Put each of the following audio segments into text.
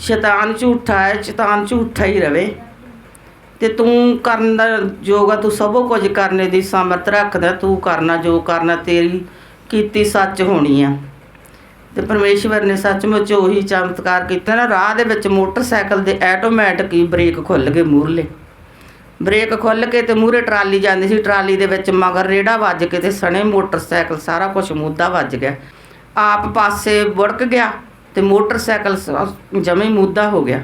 ਸ਼ੈਤਾਨ ਝੂਠਾ ਹੈ, ਸ਼ੈਤਾਨ ਝੂਠਾ ਹੀ ਰਵੇ। ਤੇ ਤੂੰ ਕਰਨ ਦਾ ਯੋਗ ਆ, ਤੂੰ ਸਭੋ ਕੁਝ ਕਰਨੇ ਦੀ ਸਮਰਥ ਰੱਖਦਾ, ਤੂੰ ਕਰਨਾ ਜੋ ਕਰਨਾ, ਤੇਰੀ ਕੀਤੀ ਸੱਚ ਹੋਣੀ ਆ। ਤੇ ਪਰਮੇਸ਼ਵਰ ਨੇ ਸੱਚਮੁੱਚ ਉਹੀ ਚਮਤਕਾਰ ਕੀਤਾ ਨਾ, ਰਾਹ ਦੇ ਵਿੱਚ ਮੋਟਰਸਾਈਕਲ ਦੇ ਆਟੋਮੈਟਿਕ ਹੀ ਬ੍ਰੇਕ ਖੁੱਲ ਗਏ ਮੂਹਰਲੇ। ਬ੍ਰੇਕ ਖੁੱਲ ਕੇ ਤੇ ਮੂਹਰੇ ਟਰਾਲੀ ਜਾਂਦੀ ਸੀ, ਟਰਾਲੀ ਦੇ ਵਿੱਚ ਮਗਰ ਰੇੜਾ ਵੱਜ ਕੇ ਤੇ ਸਣੇ ਮੋਟਰਸਾਈਕਲ ਸਾਰਾ ਕੁਝ ਮੁੱਦਾ ਵੱਜ ਗਿਆ। ਆਪ ਪਾਸੇ ਵੜਕ ਗਿਆ। ਤੇ ਮੋਟਰਸਾਈਕਲ ਜਮੇ ਮੁੱਦਾ ਹੋ ਗਿਆ।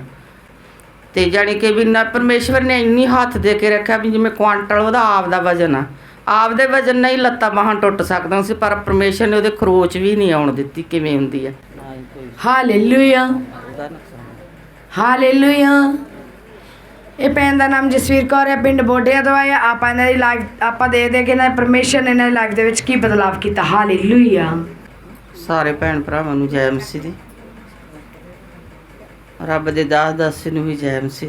ਤੇ ਜਾਣੀ ਕਿ ਵੀ ਨਾ ਪਰਮੇਸ਼ਵਰ ਨੇ ਇੰਨੀ ਹੱਥ ਦੇ ਕੇ ਰੱਖਿਆ ਵੀ ਜਿਵੇਂ ਕੁਆਂਟਲ ਉਹਦਾ ਆਪ ਦਾ ਵਜਨ ਆ। ਆਪਦੇ ਵਜਨ ਨਹੀਂ ਲੱਤਾਂ ਬਾਹਾਂ ਟੁੱਟ ਸਕਦਾ ਸੀ ਪਰ ਪਰਮੇਸ਼ਵਰ ਨੇ ਉਹਦੇ ਖਰੋਚ ਵੀ ਨਹੀਂ ਆਉਣ ਦਿੱਤੀ ਕਿਵੇਂ ਹੁੰਦੀ ਆ। ਹਾਲੇਲੂਇਆ। ਹਾਲੇਲੂਇਆ। ਇਹ ਭੈਣ ਦਾ ਨਾਮ ਜਸਵੀਰ ਕੌਰ ਹੈ ਪਿੰਡ ਬੋਡਿਆ ਤੋਂ ਆਇਆ। ਆਪਾਂ ਇਹਨਾਂ ਦੀ ਲਾਈਫ ਆਪਾਂ ਦੇ ਦੇ ਕੇ ਨਾ ਪਰਮੇਸ਼ਰ ਨੇ ਇਹਨਾਂ ਦੀ ਲਾਈਫ ਦੇ ਵਿੱਚ ਕੀ ਬਦਲਾਵ ਕੀਤਾ। ਹਾਲੇਲੂਇਆ। ਸਾਰੇ ਭੈਣ ਭਰਾਵਾਂ ਨੂੰ ਜੈ ਮਸੀਹ ਦੀ। ਰੱਬ ਦੇ ਦਾਸ ਦਾਸੀ ਨੂੰ ਵੀ ਜੈਮ ਸੀ।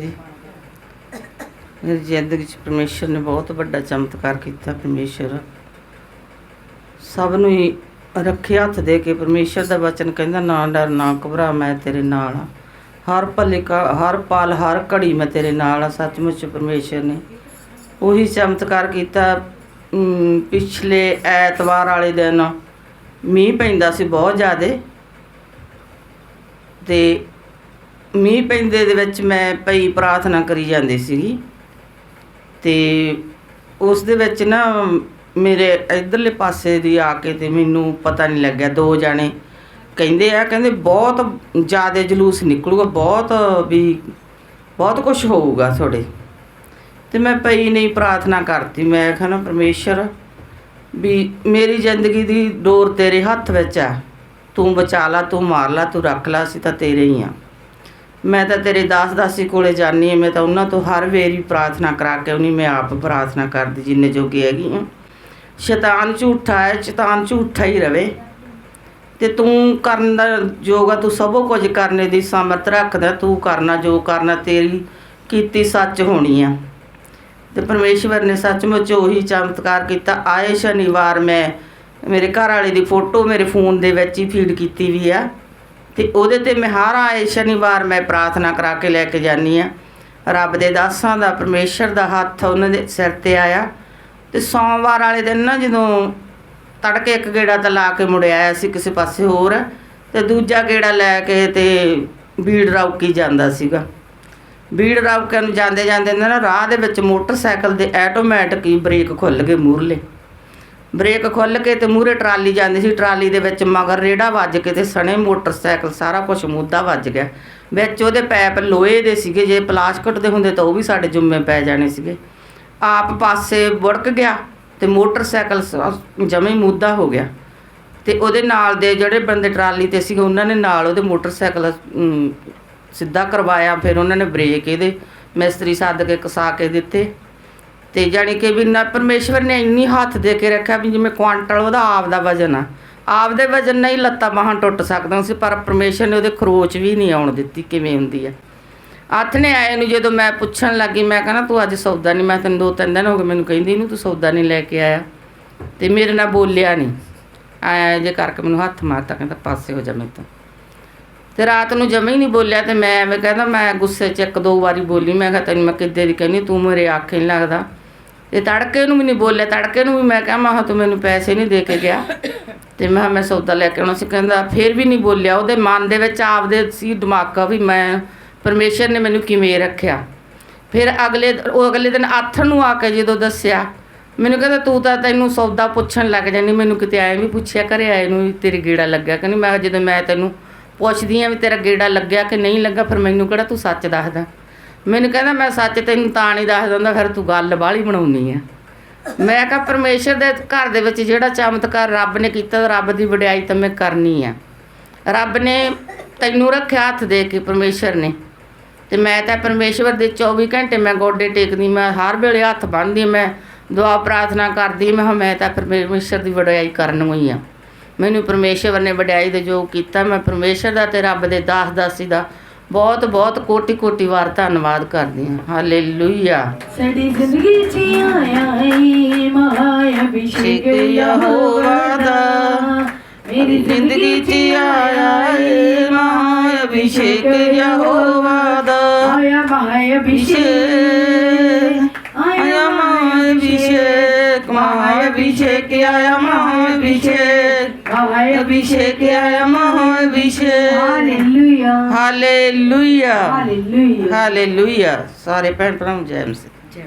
ਮੇਰੀ ਜ਼ਿੰਦਗੀ 'ਚ ਪਰਮੇਸ਼ਰ ਨੇ ਬਹੁਤ ਵੱਡਾ ਚਮਤਕਾਰ ਕੀਤਾ, ਪਰਮੇਸ਼ਰ। ਸਭ ਨੂੰ ਹੀ ਰੱਖਿਆ ਹੱਥ ਦੇ ਕੇ ਪਰਮੇਸ਼ਰ ਦਾ ਵਚਨ ਕਹਿੰਦਾ, ਨਾ ਡਰ, ਨਾ ਘਬਰਾ, ਮੈਂ ਤੇਰੇ ਨਾਲ ਹਾਂ। ਹਰ ਭਲੇ ਕਾ, ਹਰ ਪਲ, ਹਰ ਘੜੀ ਮੈਂ ਤੇਰੇ ਨਾਲ ਆ ਸੱਚਮੁੱਚ ਪਰਮੇਸ਼ਰ ਨੇ ਉਹੀ ਚਮਤਕਾਰ ਕੀਤਾ। ਪਿਛਲੇ ਐਤਵਾਰ ਵਾਲੇ ਦਿਨ ਮੀਂਹ ਪੈਂਦਾ ਸੀ ਬਹੁਤ ਜ਼ਿਆਦੇ। ਤੇ ਮੀਂਹ ਪੈਂਦੇ ਦੇ ਵਿੱਚ ਮੈਂ ਪਈ ਪ੍ਰਾਰਥਨਾ ਕਰੀ ਜਾਂਦੀ ਸੀਗੀ। ਤੇ ਉਸ ਦੇ ਵਿੱਚ ਨਾ ਮੇਰੇ ਇਧਰਲੇ ਪਾਸੇ ਦੀ ਆ ਕੇ ਤੇ ਮੈਨੂੰ ਪਤਾ ਨਹੀਂ ਲੱਗਿਆ ਦੋ ਜਾਣੇ। ਕਹਿੰਦੇ ਆ, ਕਹਿੰਦੇ ਬਹੁਤ ਜ਼ਿਆਦਾ ਜਲੂਸ ਨਿਕਲੂਗਾ, ਬਹੁਤ ਵੀ ਬਹੁਤ ਕੁਝ ਹੋਊਗਾ ਤੁਹਾਡੇ। ਤੇ ਮੈਂ ਪਈ ਨਹੀਂ ਪ੍ਰਾਰਥਨਾ ਕਰਤੀ, ਮੈਂ ਕਿਹਾ ਨਾ ਪਰਮੇਸ਼ਰ ਵੀ ਮੇਰੀ ਜ਼ਿੰਦਗੀ ਦੀ ਡੋਰ ਤੇਰੇ ਹੱਥ ਵਿੱਚ ਆ। ਤੂੰ ਬਚਾ ਲਾ, ਤੂੰ ਮਾਰ ਲਾ, ਤੂੰ ਰੱਖ ਲਾ, ਅਸੀਂ ਤਾਂ ਤੇਰੇ ਹੀ ਆ। ਮੈਂ ਤਾਂ ਤੇਰੇ ਦਾਸ ਦਾਸੀ ਕੋਲੇ ਜਾਣੀ ਆ ਮੈਂ ਤਾਂ ਉਹਨਾਂ ਤੋਂ ਹਰ ਵੇਰੀ ਪ੍ਰਾਰਥਨਾ ਕਰਾ ਕੇ ਉਹਨੀ ਮੈਂ ਆਪ ਪ੍ਰਾਰਥਨਾ ਕਰਦੀ ਜਿੰਨੇ ਜੋਗੀ ਹੈਗੀ ਆ ਸ਼ੈਤਾਨ ਝੂਠਾ ਹੈ, ਸ਼ੈਤਾਨ ਝੂਠਾ ਹੀ ਰਵੇ। ਤੇ ਤੂੰ ਕਰਨ ਦਾ ਯੋਗ ਤੂੰ ਸਭੋ ਕੁਝ ਕਰਨੇ ਦੀ ਸਮਰਥ ਰੱਖਦਾ, ਤੂੰ ਕਰਨਾ ਜੋ ਕਰਨਾ, ਤੇਰੀ ਕੀਤੀ ਸੱਚ ਹੋਣੀ ਆ। ਤੇ ਪਰਮੇਸ਼ਵਰ ਨੇ ਸੱਚਮੁੱਚ ਉਹੀ ਚਮਤਕਾਰ ਕੀਤਾ, ਆਏ ਸ਼ਨੀਵਾਰ ਮੈਂ ਮੇਰੇ ਘਰ ਵਾਲੇ ਦੀ ਫੋਟੋ ਮੇਰੇ ਫੋਨ ਦੇ ਵਿੱਚ ਹੀ ਫੀਡ ਕੀਤੀ ਵੀ ਆ। ਤੇ ਉਹਦੇ ਤੇ ਮੈਂ ਹਰ ਆਏ ਸ਼ਨੀਵਾਰ ਮੈਂ ਪ੍ਰਾਰਥਨਾ ਕਰਾ ਕੇ ਲੈ ਕੇ ਜਾਨੀ ਆ ਰੱਬ ਦੇ ਦਾਸਾਂ ਦਾ, ਪਰਮੇਸ਼ਰ ਦਾ ਹੱਥ ਉਹਨਾਂ ਦੇ ਸਿਰ ਤੇ ਆਇਆ ਤੇ ਸੋਮਵਾਰ ਵਾਲੇ ਦਿਨ ਨਾ ਜਦੋਂ ਤੜਕੇ ਇੱਕ ਗੇੜਾ ਤਾਂ ਲਾ ਕੇ ਮੁੜਿਆ ਆਇਆ ਸੀ ਕਿਸੇ ਪਾਸੇ ਹੋਰ ਤੇ ਦੂਜਾ ਗੇੜਾ ਲੈ ਕੇ ਤੇ ਬੀੜ ਰੌਕੀ ਜਾਂਦਾ ਸੀਗਾ। ਬੀੜ ਰੌਕੇ ਨੂੰ ਜਾਂਦੇ ਜਾਂਦੇ ਨਾ ਰਾਹ ਦੇ ਵਿੱਚ ਮੋਟਰਸਾਈਕਲ ਦੇ ਆਟੋਮੈਟਿਕ ਹੀ ਬ੍ਰੇਕ ਖੁੱਲ ਗਏ ਮੂਰਲੇ ਬ੍ਰੇਕ ਖੁੱਲ ਕੇ ਤੇ ਮੂਹਰੇ ਟਰਾਲੀ ਜਾਂਦੀ ਸੀ, ਟਰਾਲੀ ਦੇ ਵਿੱਚ ਮਗਰ ਰੇੜਾ ਵੱਜ ਕੇ ਤੇ ਸਣੇ ਮੋਟਰਸਾਈਕਲ ਸਾਰਾ ਕੁਝ ਮੁੱਦਾ ਵੱਜ ਗਿਆ। ਵਿੱਚ ਉਹਦੇ ਪੈਪ ਲੋਹੇ ਦੇ ਸੀਗੇ, ਜੇ ਪਲਾਸਟਿਕ ਦੇ ਹੁੰਦੇ ਤਾਂ ਉਹ ਵੀ ਸਾਡੇ ਜੁੰਮੇ ਪੈ ਜਾਣੇ ਸੀਗੇ। ਆਪ ਪਾਸੇ ਵੜਕ ਗਿਆ ਤੇ ਮੋਟਰਸਾਈਕਲ ਜਮੇ ਮੁੱਦਾ ਹੋ ਗਿਆ। ਤੇ ਉਹਦੇ ਨਾਲ ਦੇ ਜਿਹੜੇ ਬੰਦੇ ਟਰਾਲੀ ਤੇ ਸੀਗੇ, ਉਹਨਾਂ ਨੇ ਨਾਲ ਉਹਦੇ ਮੋਟਰਸਾਈਕਲ ਸਿੱਧਾ ਕਰਵਾਇਆ, ਫਿਰ ਉਹਨਾਂ ਨੇ ਬ੍ਰੇਕ ਇਹਦੇ ਮਿਸਤਰੀ ਸੱਦ ਕੇ ਕਸਾ ਕੇ ਦਿੱਤੇ। ਤੇ ਜਾਣੀ ਕਿ ਵੀ ਨਾ ਪਰਮੇਸ਼ਵਰ ਨੇ ਇੰਨੀ ਹੱਥ ਦੇ ਕੇ ਰੱਖਿਆ ਵੀ ਜਿਵੇਂ ਕੁਆਂਟਲ ਉਹਦਾ ਆਪ ਦਾ ਵਜਨ ਆ। ਆਪ ਦੇ ਵਜਨ ਨਹੀਂ ਲੱਤਾਂ ਬਾਹਾਂ ਟੁੱਟ ਸਕਦਾ ਸੀ, ਪਰ ਪਰਮੇਸ਼ਵਰ ਨੇ ਉਹਦੇ ਖਰੋਚ ਵੀ ਨਹੀਂ ਆਉਣ ਦਿੱਤੀ, ਕਿਵੇਂ ਹੁੰਦੀ ਆ। ਹੱਥ ਨੇ ਆਏ ਨੂੰ ਜਦੋਂ ਮੈਂ ਪੁੱਛਣ ਲੱਗੀ, ਮੈਂ ਕਹਿੰਦਾ ਤੂੰ ਅੱਜ ਸੌਦਾ ਨਹੀਂ। ਮੈਂ ਤੈਨੂੰ ਦੋ ਤਿੰਨ ਦਿਨ ਹੋ ਗਏ ਮੈਨੂੰ ਕਹਿੰਦੀ ਨੂੰ, ਤੂੰ ਸੌਦਾ ਨਹੀਂ ਲੈ ਕੇ ਆਇਆ। ਤੇ ਮੇਰੇ ਨਾਲ ਬੋਲਿਆ ਨਹੀਂ ਆਇਆ ਜੇ ਕਰਕੇ ਮੈਨੂੰ ਹੱਥ ਮਾਰਤਾ, ਕਹਿੰਦਾ, ਪਾਸੇ ਹੋ ਜਾ ਮੈਂ ਤੋਂ। ਤੇ ਰਾਤ ਨੂੰ ਜਮੇ ਹੀ ਨਹੀਂ ਬੋਲਿਆ ਤੇ ਮੈਂ ਐਵੇਂ ਕਹਿੰਦਾ, ਮੈਂ ਗੁੱਸੇ 'ਚ ਇੱਕ ਦੋ ਵਾਰੀ ਬੋਲੀ, ਮੈਂ ਕਿਹਾ, ਤੈਨੂੰ ਮੈਂ ਕਿੱਦੇ ਦੀ ਕਹਿੰਦੀ, ਤੂੰ ਮੇਰੇ ਆਖੇ ਨਹੀਂ ਲੱਗਦਾ। ਇਹ ਤੜਕੇ ਨੂੰ ਵੀ ਨਹੀਂ ਬੋਲਿਆ, ਤੜਕੇ ਨੂੰ ਵੀ ਮੈਂ ਕਿਹਾ ਮੈਂ ਕਿਹਾ ਤੂੰ ਮੈਨੂੰ ਪੈਸੇ ਨਹੀਂ ਦੇ ਕੇ ਗਿਆ। ਤੇ ਮੈਂ ਕਿਹਾ ਮੈਂ ਸੌਦਾ ਲੈ ਕੇ ਆਉਣਾ ਸੀ, ਕਹਿੰਦਾ ਫਿਰ ਵੀ ਨਹੀਂ ਬੋਲਿਆ। ਉਹਦੇ ਮਨ ਦੇ ਵਿੱਚ ਆਪਦੇ ਸੀ ਦਿਮਾਗਾ ਵੀ ਮੈਂ, ਪਰਮੇਸ਼ਰ ਨੇ ਮੈਨੂੰ ਕਿਵੇਂ ਰੱਖਿਆ। ਫਿਰ ਅਗਲੇ, ਉਹ ਅਗਲੇ ਦਿਨ ਆਥਣ ਨੂੰ ਆ ਕੇ ਜਦੋਂ ਦੱਸਿਆ, ਮੈਨੂੰ ਕਹਿੰਦਾ ਤੂੰ ਤਾਂ ਤੈਨੂੰ ਸੌਦਾ ਪੁੱਛਣ ਲੱਗ ਜਾਨੀ ਮੈਨੂੰ ਕਿਤੇ ਆਏ ਵੀ ਪੁੱਛਿਆ ਘਰੇ ਆਏ ਨੂੰ ਵੀ ਤੇਰੀ ਗੇੜਾ ਲੱਗਿਆ। ਕਹਿੰਦੀ ਮੈਂ ਕਿਹਾ ਜਦੋਂ ਮੈਂ ਤੈਨੂੰ ਪੁੱਛਦੀ ਆ ਵੀ ਤੇਰਾ ਗੇੜਾ ਲੱਗਿਆ ਕਿ ਨਹੀਂ ਲੱਗਾ, ਫਿਰ ਮੈਨੂੰ ਕਿਹੜਾ ਤੂੰ ਸੱਚ ਦੱਸਦਾ। ਮੈਨੂੰ ਕਹਿੰਦਾ, ਮੈਂ ਸੱਚ ਤੈਨੂੰ ਤਾਂ ਨਹੀਂ ਦੱਸ ਦਿੰਦਾ ਫਿਰ ਤੂੰ ਗੱਲ ਬਾਹਲੀ ਬਣਾਉਣੀ ਆ। ਮੈਂ ਕਿਹਾ, ਪਰਮੇਸ਼ਰ ਦੇ ਘਰ ਦੇ ਵਿੱਚ ਜਿਹੜਾ ਚਮਤਕਾਰ ਰੱਬ ਨੇ ਕੀਤਾ, ਰੱਬ ਦੀ ਵਡਿਆਈ ਤਾਂ ਮੈਂ ਕਰਨੀ ਆ। ਰੱਬ ਨੇ ਤੈਨੂੰ ਰੱਖਿਆ ਹੱਥ ਦੇ ਕੇ ਪਰਮੇਸ਼ਰ ਨੇ। ਤੇ ਮੈਂ ਤਾਂ ਪਰਮੇਸ਼ਵਰ ਦੇ 24 ਘੰਟੇ ਮੈਂ ਗੋਡੇ ਟੇਕਦੀ, ਮੈਂ ਹਰ ਵੇਲੇ ਹੱਥ ਬੰਨ੍ਹਦੀ, ਮੈਂ ਦੁਆ ਪ੍ਰਾਰਥਨਾ ਕਰਦੀ, ਮੈਂ ਕਿਹਾ, ਮੈਂ ਤਾਂ ਪਰਮੇਸ਼ਰ ਦੀ ਵਡਿਆਈ ਕਰਨ ਹੋਈ ਆ। ਮੈਨੂੰ ਪਰਮੇਸ਼ਵਰ ਨੇ ਵਡਿਆਈ ਦੇ ਜੋ ਕੀਤਾ, ਮੈਂ ਪਰਮੇਸ਼ਰ ਦਾ ਤੇ ਰੱਬ ਦੇ ਦਾਸ ਦਾਸੀ ਦਾ ਬਹੁਤ ਬਹੁਤ ਕੋਟੀ ਕੋਟੀ ਵਾਰ ਧੰਨਵਾਦ ਕਰਦੀ ਹਾਂ। ਹਾਲੇਲੂਇਆ ਸਾਡੀ ਜ਼ਿੰਦਗੀ 'ਚ ਆਇਆ ਮਹਾਇਆ ਅਭਿਸ਼ੇਕ ਯਹੋਵਾ ਦਾ ਮੇਰੀ ਜ਼ਿੰਦਗੀ 'ਚ ਆਇਆ ਹੈ ਮਹਾ ਅਭਿਸ਼ੇਕ ਯਹੋਵਾ ਦਾ ਆਇਆ ਮਹਾ ਅਭਿਸ਼ੇਕ। ਆਇਆ ਮਹਾ ਅਭਿਸ਼ੇਕ। ਮਹਾ ਅਭਿਸ਼ੇਕ ਆਇਆ ਮਹਾ ਅਭਿਸ਼ੇਕ। ਮਹਾ ਅਭਿਸ਼ੇਕ ਆਇਆ ਮਹਾ ਅਭਿਸ਼ੇਕ ਹਾਲੇਲੂਇਆ ਹਾਲੇਲੂਇਆ ਹਾਲੇਲੂਇਆ ਹਾਲੇਲੂਇਆ ਸਾਰੇ ਭੈਣ ਭਰਾਵਾਂ ਨੂੰ ਜੈ ਮਸੀਹ